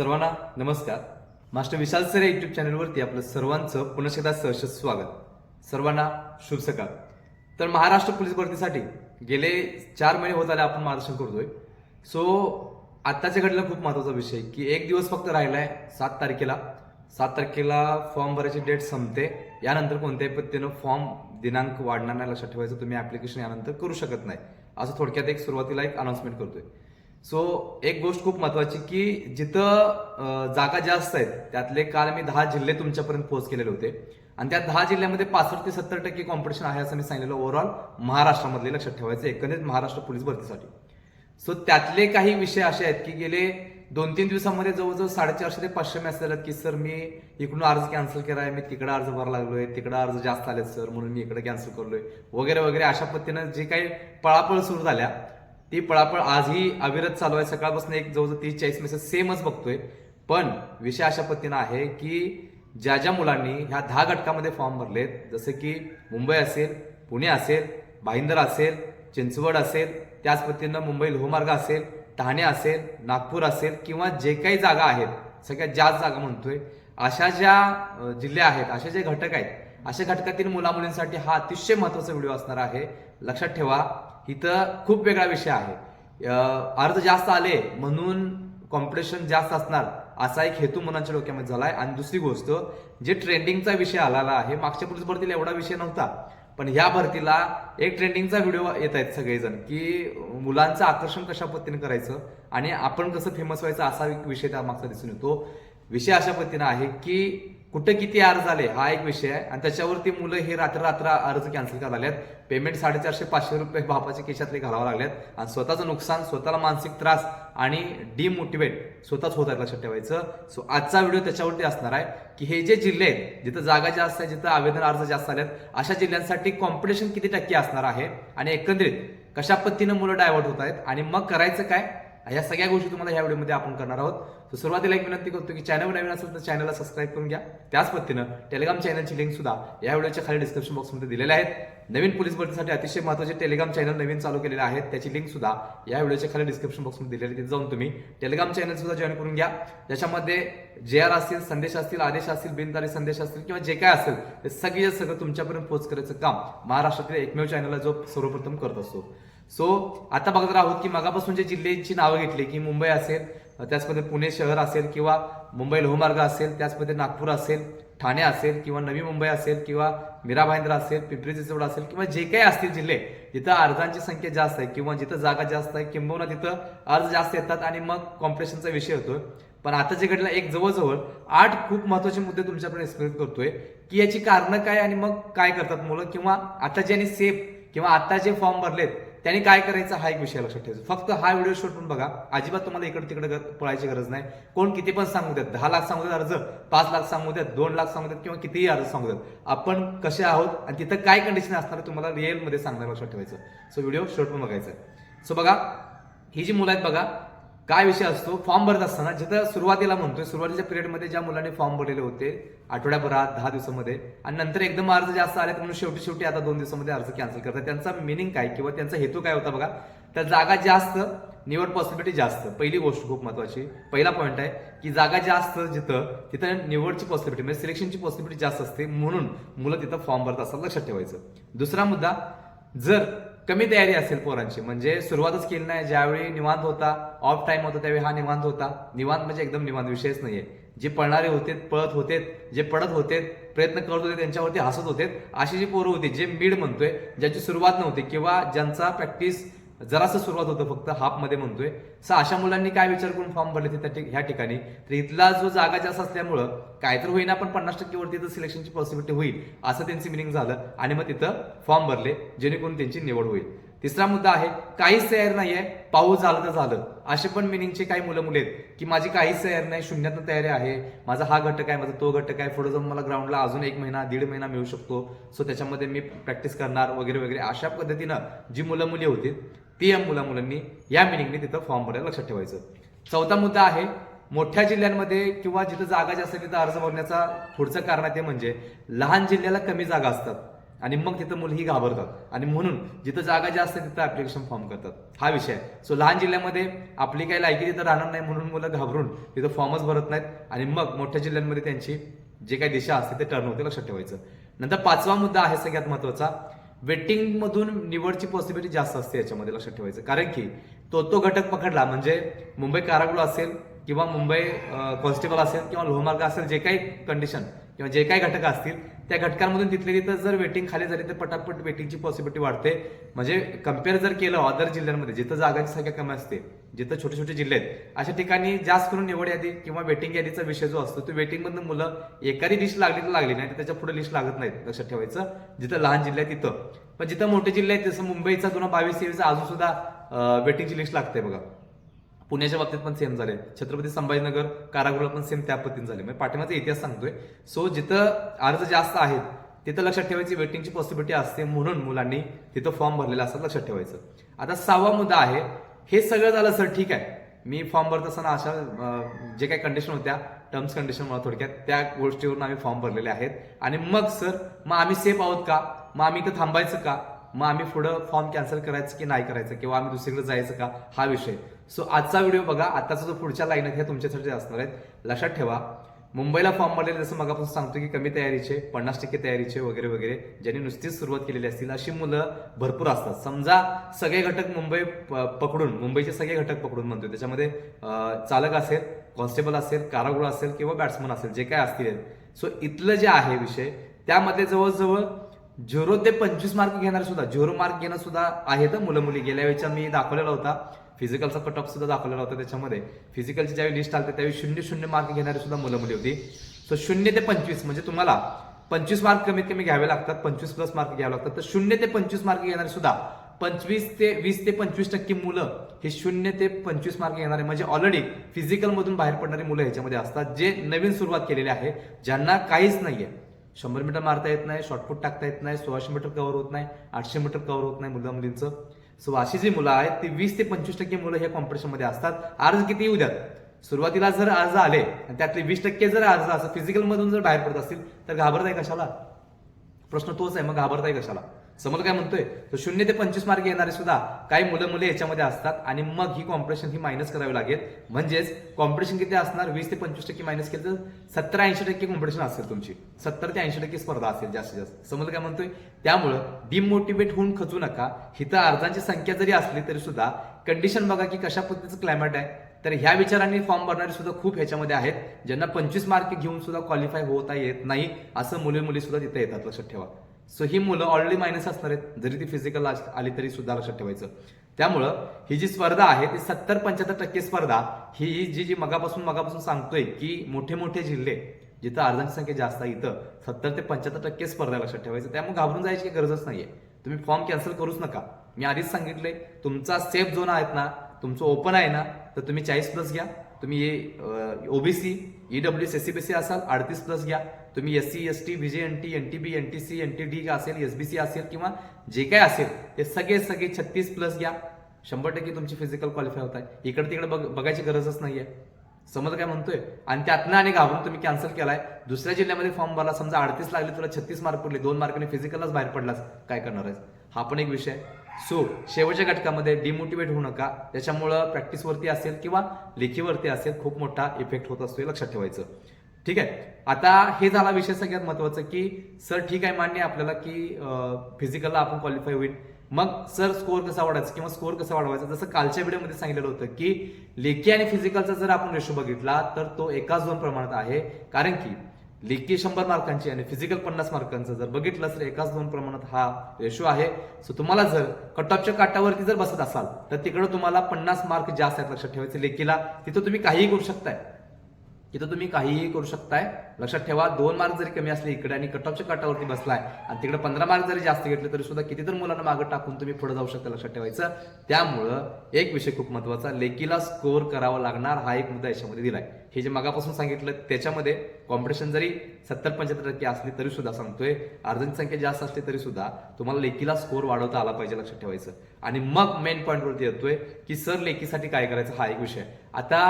सर्वांना नमस्कार. Master Vishal sir YouTube चॅनलवरती आपलं सर्वांचं पुन्हा एकदा सहर्ष स्वागत. सर्वांना शुभ सकाळ. तर महाराष्ट्र पोलीस भरतीसाठी गेले चार महिने होत आले आपण मार्गदर्शन करतोय. सो आत्ताच्या घडीला खूप महत्त्वाचा विषय की एक दिवस फक्त राहिलाय सात तारखेला. सात तारखेला फॉर्म भरायची डेट संपते. यानंतर कोणत्याही पद्धतीनं फॉर्म दिनांक वाढणार नाही लक्षात ठेवायचं. तुम्ही ऍप्लिकेशन यानंतर करू शकत नाही. असं थोडक्यात एक सुरुवातीला एक अनाउन्समेंट करतोय. सो एक गोष्ट खूप महत्वाची की जिथं जागा जास्त आहेत त्यातले काल मी दहा जिल्हे तुमच्यापर्यंत पोहोच केलेले होते. आणि त्या दहा जिल्ह्यामध्ये पासष्ट ते सत्तर टक्के कॉम्पिटिशन आहे असं मी सांगितलेलं ओव्हरऑल महाराष्ट्रामधले लक्षात ठेवायचं एकंदरीत महाराष्ट्र पोलीस भरतीसाठी. सो त्यातले काही विषय असे आहेत की गेले दोन तीन दिवसामध्ये जवळजवळ साडेचारशे ते पाचशे मेसेज आलेत की सर मी इकडून अर्ज कॅन्सल केला आहे मी तिकडे अर्ज भरायला लागलोय तिकडे अर्ज जास्त आलेत सर म्हणून मी इकडे कॅन्सल करलोय. वगैरे वगैरे अशा पद्धतीनं जे काही पळापळ सुरू झाल्या ती पळापळ आजही अविरत चालू आहे. सकाळपासून एक जवळजवळ तीस चाळीस मेसेज सेमच बघतोय. पण विषय अशा पद्धतीनं आहे की ज्या ज्या मुलांनी ह्या दहा घटकामध्ये फॉर्म भरलेत जसे की मुंबई असेल पुणे असेल भाईंदर असेल चिंचवड असेल त्याच पद्धतीनं मुंबई लोहमार्ग असेल ठाणे असेल नागपूर असेल किंवा जे काही जागा आहेत सगळ्यात जास्त जागा म्हणतोय अशा ज्या जिल्ह्या आहेत असे जे घटक आहेत अशा घटकातील मुलामुलींसाठी हा अतिशय महत्त्वाचा व्हिडिओ असणार आहे. लक्षात ठेवा इथं खूप वेगळा विषय आहे. अर्ज जास्त आले म्हणून कॉम्पिटिशन जास्त असणार असा एक हेतू मुलांच्या डोक्यामध्ये झालाय. आणि दुसरी गोष्ट जे ट्रेंडिंगचा विषय आलेला आहे मागच्या पोलीस भरतीला एवढा विषय नव्हता. पण ह्या भरतीला एक ट्रेंडिंगचा व्हिडिओ येत आहेत सगळेजण की मुलांचं आकर्षण कशा पद्धतीने करायचं आणि आपण कसं फेमस व्हायचं असा एक विषय त्या मागचा दिसून येतो. विषय अशा पद्धतीनं आहे की कुठं किती अर्ज आले हा एक विषय आहे. आणि त्याच्यावरती मुलं हे रात्र रात्र अर्ज कॅन्सल करायला लागल्यात पेमेंट साडेचारशे पाचशे रुपये बापाच्या केशातले घालावं लागल्यात आणि स्वतःचं नुकसान स्वतःला मानसिक त्रास आणि डिमोटिवेट स्वतःच होत आहे लक्षात ठेवायचं. सो आजचा व्हिडिओ त्याच्यावरती असणार आहे की हे जे जिल्हे आहेत जिथं जागा जास्त आहे जिथं आवेदन अर्ज जास्त आलेत अशा जिल्ह्यांसाठी कॉम्पिटिशन किती टक्के असणार आहे? आणि एकंदरीत कशा पद्धतीनं मुलं डायव्हर्ट होत आहेत? आणि मग करायचं काय? या सगळ्या गोष्टी तुम्हाला या व्हिडिओमध्ये आपण करणार आहोत. तर सुरुवातीला एक विनंती करतो की चॅनल नवीन असेल तर चॅनलला सबस्क्राईब करून घ्या. त्याच पद्धतीनं टेलिग्राम चॅनलची लिंक सुद्धा या व्हिडिओच्या खाली डिस्क्रिप्शन बॉक्समध्ये दिलेल्या आहेत. नवीन पोलीस भरतीसाठी अतिशय महत्त्वाचे टेलिग्राम चॅनल नवीन चालू केलेले आहेत. त्याची लिंक सुद्धा या व्हिडिओच्या खाली डिस्क्रिप्शन बॉक्समध्ये दिलेली आहे. तिथे जाऊन तुम्ही टेलिग्राम चॅनल सुद्धा जॉईन करून घ्या. ज्याच्यामध्ये जे आर असतील संदेश असतील आदेश असतील बिनतारी संदेश असतील किंवा जे काय असेल ते सगळे सगळं तुमच्यापर्यंत पोहोच करायचं काम महाराष्ट्रातील एकमेव चॅनलला जो सर्वप्रथम करत असतो. सो आता बघत आहोत की मगापासून जे जिल्ह्यांची नावं घेतली की मुंबई असेल त्याचमध्ये पुणे शहर असेल किंवा मुंबई लोहमार्ग असेल त्याचमध्ये नागपूर असेल ठाणे असेल किंवा नवी मुंबई असेल किंवा मीरा भाईंद्र असेल पिंपरी चिंचवड असेल किंवा जे काही असतील जिल्हे जिथं अर्जांची संख्या जास्त आहे किंवा जिथं जागा जास्त आहे किंबहुना तिथं अर्ज जास्त येतात आणि मग कॉम्पिटिशनचा विषय होतोय. पण आता जे घडलं एक जवळजवळ आठ खूप महत्त्वाचे मुद्दे तुमच्याकडे एक्सप्लेन करतोय की याची कारणं काय आणि मग काय करतात मुलं? किंवा आता ज्यांनी सेफ किंवा आता जे फॉर्म भरलेत त्यांनी काय करायचं हा एक विषय लक्षात ठेवायचा. फक्त हा व्हिडिओ शूट करून बघा. अजिबात तुम्हाला इकडे तिकडे पळायची गरज नाही. कोण किती पण सांगू देत दहा लाख सांगू देत अर्ज पाच लाख सांगू देत दोन लाख सांगू देत किंवा कितीही अर्ज सांगू देत आपण कसे आहोत आणि तिथं काय कंडिशन असणार तुम्हाला रिअलमध्ये सांगणार लक्षात ठेवायचं. सो व्हिडिओ शॉर्ट पण बघायचा सो बघा ही जी मुलं आहेत बघा काय विषय असतो? फॉर्म भरत असताना जिथं सुरुवातीला म्हणतोय सुरुवातीच्या पिरियडमध्ये ज्या मुलांनी फॉर्म भरलेले होते आठवड्याभरात दहा दिवसामध्ये आणि नंतर एकदम अर्ज जास्त आले म्हणून शेवटी शेवटी आता दोन दिवसामध्ये अर्ज कॅन्सल करतात. त्यांचा मिनिंग काय किंवा त्यांचा हेतू काय होता बघा? तर जागा जास्त निवड पॉसिबिलिटी जास्त. पहिली गोष्ट खूप महत्वाची. पहिला पॉईंट आहे की जागा जास्त जिथं तिथं निवडची पॉसिबिलिटी म्हणजे सिलेक्शनची पॉसिबिलिटी जास्त असते म्हणून मुलं तिथं फॉर्म भरत असतात. लक्षात ठेवायचं. दुसरा मुद्दा जर कमी तयारी असेल पोरांची. म्हणजे सुरुवातच केली नाही. ज्यावेळी निवांत होता ऑफ टाइम होता त्यावेळी हा निवांत होता. निवांत म्हणजे एकदम निवांत विषयच नाहीये. जे पळणारे होते पळत होते जे पडत होते प्रयत्न करत होते त्यांच्यावरती हसत होते अशी जी पोरं होती जे मीड म्हणतोय ज्याची सुरुवात नव्हती किंवा ज्यांचा प्रॅक्टिस जरासं सुरुवात होतं फक्त हाफमध्ये म्हणतोय. सो अशा मुलांनी काय विचार करून फॉर्म भरले ते त्या ह्या ठिकाणी? तर इथला जो जागा जास्त असल्यामुळं काय तर होईना पण पन्नास टक्केवरती तर सिलेक्शनची पॉसिबिलिटी होईल असं त्यांचं मिनिंग झालं. आणि मग तिथं फॉर्म भरले जेणेकरून त्यांची निवड होईल. तिसरा मुद्दा आहे काहीच तयार नाहीये पाऊस झालं तर झालं. असे पण मिनिंगचे काही मुलं मुले आहेत की माझी काहीच तयार नाही शून्यातनं तयारी आहे माझा हा घटक आहे माझा तो घटक आहे पुढे जाऊन मला ग्राउंडला अजून एक महिना दीड महिना मिळू शकतो. सो त्याच्यामध्ये मी प्रॅक्टिस करणार वगैरे वगैरे अशा पद्धतीनं जी मुलं मुली होती ती या मुला मुलांनी या मिनिंगने तिथं फॉर्म भरायला लक्षात ठेवायचं. चौथा मुद्दा आहे मोठ्या जिल्ह्यांमध्ये किंवा जिथं जागा जास्त तिथं अर्ज भरण्याचा पुढचं कारण आहे ते म्हणजे लहान जिल्ह्याला कमी जागा असतात आणि मग तिथं मुलं ही घाबरतात. आणि म्हणून जिथं जागा जास्त तिथं ऍप्लिकेशन फॉर्म करतात. हा विषय आहे. सो लहान जिल्ह्यामध्ये आपली काही लायकी तिथं राहणार नाही म्हणून मुलं घाबरून तिथं फॉर्मच भरत नाहीत आणि मग मोठ्या जिल्ह्यांमध्ये त्यांची जे काही दिशा असते ते टर्न होते लक्षात ठेवायचं. नंतर पाचवा मुद्दा आहे सगळ्यात महत्त्वाचा वेटिंगमधून निवडची पॉसिबिलिटी जास्त असते याच्यामध्ये लक्षात ठेवायचं. कारण की तो तो घटक पकडला म्हणजे मुंबई कारागृह असेल किंवा मुंबई कॉन्स्टेबल असेल किंवा लोहमार्ग असेल जे काही कंडिशन किंवा जे काही घटक असतील त्या घटकांमधून तिथले तिथं जर वेटिंग खाली झाली तर पटापट वेटिंगची पॉसिबिलिटी वाढते. म्हणजे कंपेअर जर केलं अदर जिल्ह्यांमध्ये जिथं जागांची संख्या कमी असते जिथं छोटे छोटे जिल्हे आहेत अशा ठिकाणी जास्त करून निवड यादी किंवा वेटिंग यादीचा विषय जो असतो तो वेटिंगमधून मुलं एखादी लिस्ट लागली तर लागली नाही तर त्याच्या पुढे लिस्ट लागत नाहीत लक्षात ठेवायचं. जिथं लहान जिल्हे आहेत तिथं. पण जिथं मोठे जिल्हे आहेत जसं मुंबईचा दोन बावीस तेवीस अजून सुद्धा वेटिंगची लिस्ट लागते बघा. पुण्याच्या बाबतीत पण सेम झाले छत्रपती संभाजीनगर कारागृहात पण सेम त्या पद्धतीने झाले म्हणजे पाठिंबाचा इतिहास सांगतोय. सो जिथं अर्ज जास्त आहेत तिथं लक्षात ठेवायची वेटिंगची पॉसिबिलिटी असते म्हणून मुलांनी तिथं फॉर्म भरलेला असतात लक्षात ठेवायचं. आता सहावा मुद्दा आहे हे सगळं झालं सर ठीक आहे. मी फॉर्म भरत असताना अशा जे काही कंडिशन होत्या टर्म्स कंडिशन मला थोडक्यात त्या गोष्टीवरून आम्ही फॉर्म भरलेले आहेत. आणि मग सर मग आम्ही सेफ आहोत का? मग आम्ही इथं थांबायचं का? मग आम्ही पुढं फॉर्म कॅन्सल करायचं की नाही करायचं? किंवा आम्ही दुसरीकडे जायचं का? हा विषय. सो आजचा व्हिडिओ बघा. आताचा जो पुढच्या लाईन आहेत ह्या तुमच्यासाठी असणार आहेत. लक्षात ठेवा. मुंबईला फॉर्म भरलेले जसं मगापासून सांगतो की कमी तयारीचे पन्नास टक्के तयारीचे वगैरे वगैरे ज्यांनी नुसतीच सुरुवात केलेली असतील अशी मुलं भरपूर असतात. समजा सगळे घटक मुंबई प- पकडून मुंबईचे सगळे घटक पकडून म्हणतो त्याच्यामध्ये चालक असेल कॉन्स्टेबल असेल कारागृह असेल किंवा बॅट्समन असेल जे काय असतील. सो इथलं जे आहे विषय त्यामध्ये जवळजवळ झिरो ते पंचवीस मार्क घेणार सुद्धा झिरो मार्क घेणं सुद्धा आहेत मुलं मुली गेल्या वेळेचा मी दाखवलेला होता. फिजिकलचा कट ऑफ सुद्धा दाखवलेला होता त्याच्यामध्ये. फिजिकलची ज्यावेळी लिस्ट आली त्यावेळी शून्य शून्य मार्क घेणारी सुद्धा मुलं मुली होती. सो शून्य ते पंचवीस म्हणजे तुम्हाला पंचवीस मार्क कमीत कमी घ्यावे लागतात पंचवीस प्लस मार्क घ्यावे लागतात. तर शून्य ते पंचवीस मार्क घेणारे सुद्धा पंचवीस ते वीस ते पंचवीस टक्के मुलं हे शून्य ते पंचवीस मार्क येणारे म्हणजे ऑलरेडी फिजिकल मधून बाहेर पडणारी मुलं ह्याच्यामध्ये असतात जे नवीन सुरुवात केलेली आहे ज्यांना काहीच नाहीये. शंभर मीटर मारता येत नाही शॉर्टपुट टाकता येत नाही सोळाशे मीटर कव्हर होत नाही आठशे मीटर कव्हर होत नाही मुलं मुलींचं. सो अशी जी मुलं आहेत ती वीस ते पंचवीस टक्के मुलं हे कॉम्पिटिशनमध्ये असतात. अर्ज किती येऊ द्यात? सुरुवातीला जर अर्ज आले आणि त्यातले वीस टक्के जर अर्ज असं फिजिकलमधून जर बाहेर पडत असतील तर घाबरताय कशाला? प्रश्न तोच आहे मग घाबरताय कशाला? समोर काय म्हणतोय? तर शून्य ते पंचवीस मार्क येणारे सुद्धा काही मुलं मुले याच्यामध्ये असतात आणि मग ही कॉम्पिटिशन ही मायनस करावी लागेल. म्हणजेच कॉम्पिटिशन किती असणार? वीस ते पंचवीस टक्के मायनस केलं तर सत्तर ऐंशी टक्के कॉम्पिटिशन असेल तुमची. सत्तर ते ऐंशी टक्के स्पर्धा असेल जास्तीत जास्त. समजलं काय म्हणतोय? त्यामुळं डिमोटिवेट होऊन खचू नका. हिथं अर्जांची संख्या जरी असली तरी सुद्धा कंडिशन बघा की कशा पद्धतीचं क्लायमेट आहे. तर ह्या विचारांनी फॉर्म भरणारे सुद्धा खूप ह्याच्यामध्ये आहेत. ज्यांना पंचवीस मार्क घेऊन सुद्धा क्वालिफाय होता येत नाही असं मुली मुली सुद्धा तिथे येतात लक्षात ठेवा. सो ही मुलं ऑलरेडी मायनस असणार आहेत. जरी ती फिजिकल आली तरी सुद्धा लक्षात ठेवायचं. त्यामुळं ही जी स्पर्धा आहे ती सत्तर पंच्याहत्तर टक्के स्पर्धा ही जी जी मगापासून मगापासून सांगतोय की मोठे मोठे जिल्हे जिथं अर्जांची संख्या जास्त आहे इथं सत्तर ते पंच्याहत्तर टक्के स्पर्धा लक्षात ठेवायचं. त्यामुळे घाबरून जायची गरजच नाहीये. तुम्ही फॉर्म कॅन्सल करूच नका. मी आधीच सांगितलंय तुमचा सेफ झोन आहेत ना तुमचं ओपन आहे ना तर तुम्ही चाळीस प्लस घ्या. तुम्ही OBC EW S C B C असाल अडतीस प्लस घ्या. तुम्ही S C S T V J N T N T B N T C N T D असेल एस बी सी असेल किंवा जे काय असेल ते सगळे सगळे छत्तीस प्लस घ्या. शंभर टक्के तुमची फिजिकल क्वालिफाय होत आहे. इकडे तिकडे बघ बघायची गरजच नाही आहे समज काय म्हणतोय? आणि त्यातनं आणि घाबरून तुम्ही कॅन्सल केलाय. दुसऱ्या जिल्ह्यामध्ये फॉर्म भरला समजा अडतीस लागले तुला छत्तीस मार्क पडले दोन मार्काने फिजिकलच बाहेर पडलास काय करणार आहेस? हा पण एक विषय सो शेवटच्या घटकामध्ये डिमोटिवेट होऊ नका. त्याच्यामुळं प्रॅक्टिसवरती असेल किंवा लेखीवरती असेल खूप मोठा इफेक्ट होत असतो लक्षात ठेवायचं. ठीक आहे. आता हे झाला विषय सगळ्यात महत्वाचं की सर ठीक आहे मान्य आपल्याला की फिजिकलला आपण क्वालिफाय होईल. मग सर स्कोअर कसा वाढवायचा किंवा स्कोअर कसा वाढवायचा? जसं कालच्या व्हिडिओमध्ये सांगितलेलं होतं की लेखी आणि फिजिकलचा जर आपण रेशो बघितला तर तो एकाच दोन प्रमाणात आहे. कारण की लेखी शंभर मार्कांची आणि फिजिकल पन्नास मार्कांचं जर बघितलं तर एकाच दोन प्रमाणात हा रेशो आहे. सो तुम्हाला जर कट ऑफच्या काटावरती जर बसत असाल तर तिकडं तुम्हाला पन्नास मार्क जास्त आहेत लक्षात ठेवायचे लेखीला. तिथं तुम्ही काहीही करू शकताय. तिथं तुम्ही काहीही करू शकताय. लक्षात ठेवा दोन मार्क जरी कमी असले इकडे आणि कट ऑफच्या काटावरती बसलाय आणि तिकडे पंधरा मार्क जरी जास्त घेतले तरी सुद्धा किती तर मुलांना मागे टाकून तुम्ही पुढे जाऊ शकता लक्षात ठेवायचं. त्यामुळं एक विषय खूप महत्त्वाचा लेकीला स्कोअर करावा लागणार हा एक मुद्दा याच्यामध्ये दिलाय. हे जे मगापासून सांगितलं त्याच्यामध्ये कॉम्पिटिशन जरी सत्तर पंच्याहत्तर टक्के असली तरी सुद्धा सांगतोय अर्जंट संख्या जास्त असली तरी सुद्धा तुम्हाला लेकीला स्कोअर वाढवता आला पाहिजे लक्षात ठेवायचं. आणि मग मेन पॉईंटवरती येतोय की सर लेकीसाठी काय करायचं हा एक विषय. आता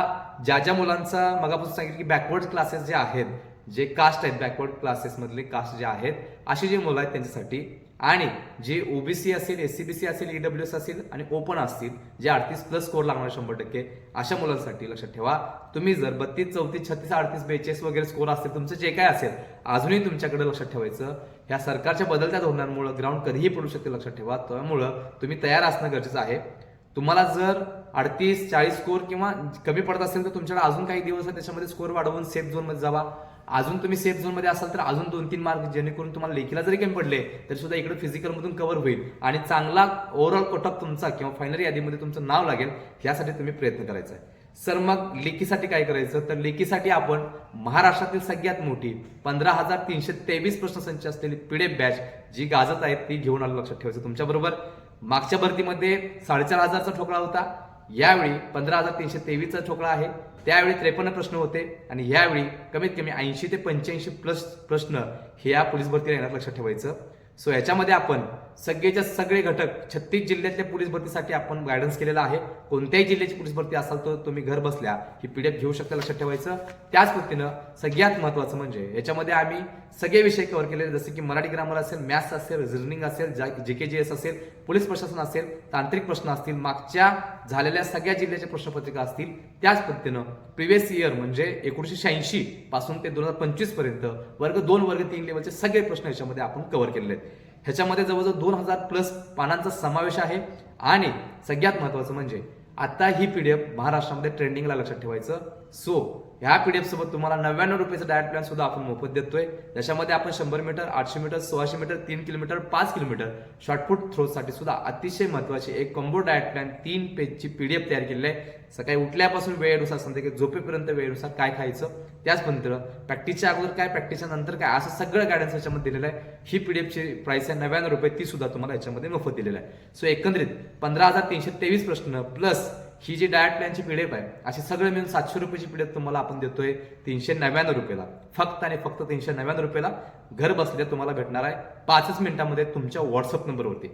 ज्या ज्या मुलांचा मगापासून सांगितलं की बॅकवर्ड क्लासेस जे आहेत जे कास्ट आहेत बॅकवर्ड क्लासेसमधले कास्ट जे आहेत अशी जी मुलं आहेत त्यांच्यासाठी. आणि जे ओबीसी असेल एस सी बी सी असेल ईडब्ल्यू एस असेल आणि ओपन असतील जे अडतीस प्लस स्कोर लागणार शंभर टक्के अशा मुलांसाठी लक्षात ठेवा. तुम्ही जर बत्तीस चौतीस छत्तीस अडतीस बेचाळीस वगैरे स्कोर असतील तुमचं जे काय असेल अजूनही तुमच्याकडे लक्षात ठेवायचं. ह्या सरकारच्या बदलत्या धोरणांमुळे ग्राउंड कधीही पडू शकते लक्षात ठेवा. त्यामुळं तुम्ही तयार असणं गरजेचं आहे. तुम्हाला जर अडतीस चाळीस स्कोर किंवा कमी पडत असेल तर तुमच्याकडे अजून काही दिवस त्याच्यामध्ये स्कोर वाढवून सेफ झोनमध्ये जावा. अजून तुम्ही सेफ झोनमध्ये असाल तर अजून दोन तीन मार्क जेणेकरून तुम्हाला लेखीला जरी कमी पडले तरी सुद्धा इकडे फिजिकलमधून कव्हर होईल. आणि चांगला ओव्हरऑल कोटअप तुमचा किंवा फायनल यादीमध्ये तुमचं नाव लागेल यासाठी तुम्ही प्रयत्न करायचा आहे. सर मग लेखीसाठी काय करायचं? तर लेखीसाठी आपण महाराष्ट्रातील सगळ्यात मोठी पंधरा हजार तीनशे तेवीस प्रश्नसंच असलेली पीडीएफ बॅच जी गाजत आहे ती घेऊन आलो लक्षात ठेवायचं तुमच्याबरोबर. मागच्या भरतीमध्ये साडेचार हजारचा ठोकळा होता. यावेळी पंधरा हजार तीनशे तेवीसचा ठोकळा आहे. त्यावेळी त्रेपन्न प्रश्न होते आणि यावेळी कमीत कमी ऐंशी ते पंच्याऐंशी प्लस प्रश्न हे या पोलीस भरतीला येणार लक्षात ठेवायचं. सो याच्यामध्ये आपण सगळेच्या सगळे घटक छत्तीस जिल्ह्यातल्या पोलीस भरतीसाठी आपण गायडन्स केलेला आहे. कोणत्याही जिल्ह्याची पोलीस भरती असाल तर तुम्ही घर बसल्या ही पीडीएफ घेऊ शकता लक्षात ठेवायचं. त्याच पद्धतीनं सगळ्यात महत्वाचं म्हणजे याच्यामध्ये आम्ही सगळे विषय कव्हर केलेले जसे की मराठी ग्रामर असेल मॅथ्स असेल रिझनिंग असेल जे के जी एस असेल पोलीस प्रशासन असेल तांत्रिक प्रश्न असतील मागच्या झालेल्या सगळ्या जिल्ह्याच्या प्रश्नपत्रिका असतील त्याच पद्धतीनं प्रिव्हियस इयर म्हणजे एकोणीसशे शहाऐंशी पासून ते दोन हजार पंचवीसपर्यंत वर्ग दोन वर्ग तीन लेवलचे सगळे प्रश्न याच्यामध्ये आपण कव्हर केलेले आहेत. ह्याच्यामध्ये जवळजवळ दोन हजार प्लस पानांचा समावेश आहे. आणि सगळ्यात महत्त्वाचं म्हणजे आता ही पी डी एफ महाराष्ट्रामध्ये ट्रेंडिंगला लक्षात ठेवायचं. सो ह्या पी डी एफसोबत तुम्हाला नव्याण्णव रुपयाचा डायट प्लॅन सुद्धा आपण मोफत देतोय. ज्याच्यामध्ये आपण शंभर मीटर आठशे मीटर सोळाशे मीटर तीन किलोमीटर पाच किलोमीटर शॉर्टपुट थ्रोसाठी सुद्धा अतिशय महत्वाची एक कॉम्बो डायट प्लॅन तीन पेजची पी डी एफ तयार केलेली आहे. सकाळी उठल्यापासून वेळेनुसार संध्याकाळी झोपेपर्यंत वेळेनुसार काय खायचं त्याचपर्यंत प्रॅक्टिसच्या अगोदर काय प्रॅक्टिसच्या नंतर काय असं सगळं गायडन्स याच्यामध्ये दिलेलं आहे. ही पी डी एफची प्राइस आहे नव्याण्णव रुपये ती सुद्धा तुम्हाला याच्यामध्ये मोफत दिलेलं आहे. सो एकंदरीत पंधरा हजार तीनशे तेवीस प्रश्न प्लस ही जी डायट प्लॅनची पीडीएफ आहे अशी सगळं मिळून सातशे रुपयाची पीडीएफ तुम्हाला आपण देतोय तीनशे नव्याण्णव रुपयाला. फक्त आणि फक्त तीनशे नव्याण्णव रुपयाला घर बसल्या तुम्हाला भेटणार आहे. पाचच मिनिटांमध्ये तुमच्या व्हॉट्सअप नंबरवरती.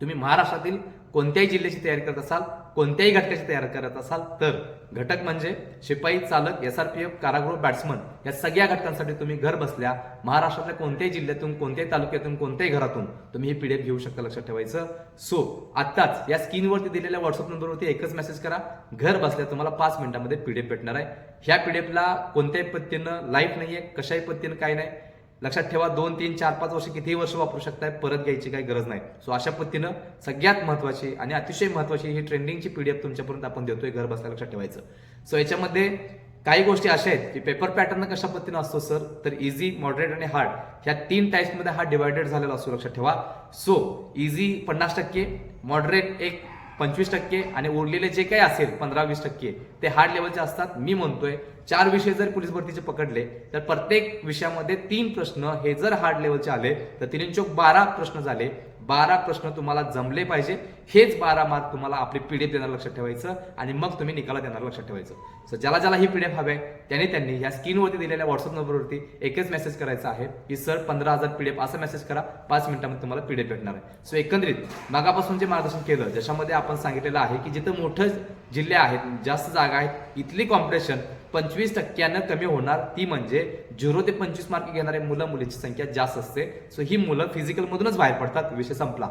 तुम्ही महाराष्ट्रातील कोणत्याही जिल्ह्याची तयारी करत असाल कोणत्याही घटकाची तयार करत असाल तर घटक म्हणजे शिपाई चालक एस आर पी एफ कारागृह बॅट्समन या सगळ्या घटकांसाठी तुम्ही घर बसल्या महाराष्ट्रातल्या कोणत्याही जिल्ह्यातून कोणत्याही तालुक्यातून कोणत्याही घरातून तुम्ही ही पीडीएफ घेऊ शकता लक्षात ठेवायचं. सो आत्ताच या स्क्रीनवरती दिलेल्या व्हॉट्सअप नंबरवरती एकच मेसेज करा. घर बसल्या तुम्हाला पाच मिनिटांमध्ये पीडीएफ भेटणार आहे. ह्या पीडीएफला कोणत्याही पद्धतीनं लाईफ नाहीये कशाही पद्धतीनं काय नाही. लक्षात ठेवा दोन तीन चार पाच वर्ष कितीही वर्ष वापरू शकताय परत घ्यायची काही गरज नाही. सो अशा पद्धतीनं सगळ्यात महत्वाची आणि अतिशय महत्वाची ही ट्रेंडिंगची पीडीएफ तुमच्यापर्यंत आपण देतोय घर बसल्या लक्षात ठेवायचं. सो याच्यामध्ये काही गोष्टी अशा आहेत की पेपर पॅटर्न कशा पद्धतीनं असतो सर तर इझी मॉडरेट आणि हार्ड ह्या तीन टाईप्समध्ये हा डिवायडेड झालेला असतो लक्षात ठेवा. सो इझी पन्नास टक्के मॉडरेट एक पंचवीस टक्के आणि उरलेले जे काही असेल पंधरा वीस टक्के ते हार्ड लेवलचे असतात. मी म्हणतोय चार विषय जर पोलीस भरतीचे पकडले तर प्रत्येक विषयामध्ये तीन प्रश्न हे जर हार्ड लेवलचे आले तर तीन चौक बारा प्रश्न झाले बारा प्रश्न तुम्हाला जमले पाहिजे. हेच बारा मार्क तुम्हाला आपली पीडीएफ देणार लक्षात ठेवायचं आणि मग तुम्ही निकाला देणार लक्षात ठेवायचं. सो ज्याला ज्याला ही पी डी एफ हवे त्यांनी त्यांनी ह्या स्क्रीनवरती दिलेल्या व्हॉट्सअप नंबरवरती एकच मेसेज करायचा आहे की सर पंधरा हजार पीडीएफ असा मेसेज करा पाच मिनिटांमध्ये तुम्हाला पीडीएफ भेटणार आहे. सो एकंदरीत मागापासून जे मार्गदर्शन केलं ज्याच्यामध्ये आपण सांगितलेलं आहे की जिथं मोठं जिल्हे आहेत जास्त जागा आहेत इथली कॉम्पिटिशन पंचवीस टक्क्यानं कमी होणार. ती म्हणजे झिरो ते पंचवीस मार्क घेणारे मुलं मुलींची संख्या जास्त असते. सो ही मुलं फिजिकलमधूनच बाहेर पडतात. विषय संपला.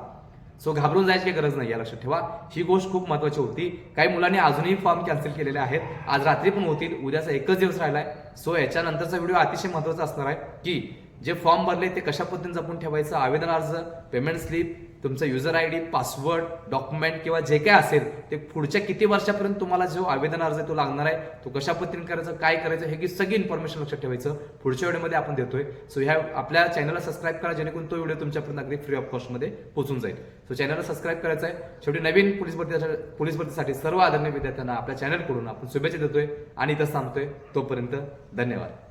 सो घाबरून जायची गरज नाही. या लक्षात ठेवा. ही गोष्ट खूप महत्वाची होती. काही मुलांनी अजूनही फॉर्म कॅन्सल केलेले आहेत. आज रात्री पण होतील. उद्याचा एकच दिवस राहिलाय. सो याच्यानंतरचा व्हिडिओ अतिशय महत्त्वाचा असणार आहे की जे फॉर्म भरले ते कशा पद्धतीने जपून ठेवायचं? आवेदन अर्ज पेमेंट स्लिप तुमचं user I D password document किंवा जे काय असेल ते पुढच्या किती वर्षापर्यंत तुम्हाला जो आवेदन अर्ज तो लागणार आहे तो कशा पद्धतीने करायचं काय करायचं हे की सगळी इन्फॉर्मेशन लक्षात ठेवायचं. पुढच्या व्हिडिओमध्ये आपण देतोय. सो ह्या आपल्या चॅनलला सबस्क्राईब करा जेणेकरून तो व्हिडिओ तुमच्यापर्यंत अगदी फ्री ऑफ कॉस्टमध्ये पोहोचून जाईल. सो चॅनलला सबस्क्राईब करायचं आहे. शेवटी नवीन पोलीस भरती पोलीस भरतीसाठी सर्व आदरणीय विद्यार्थ्यांना आपल्या चॅनलकडून आपण शुभेच्छा देतोय आणि इथं थांबतोय. तोपर्यंत धन्यवाद.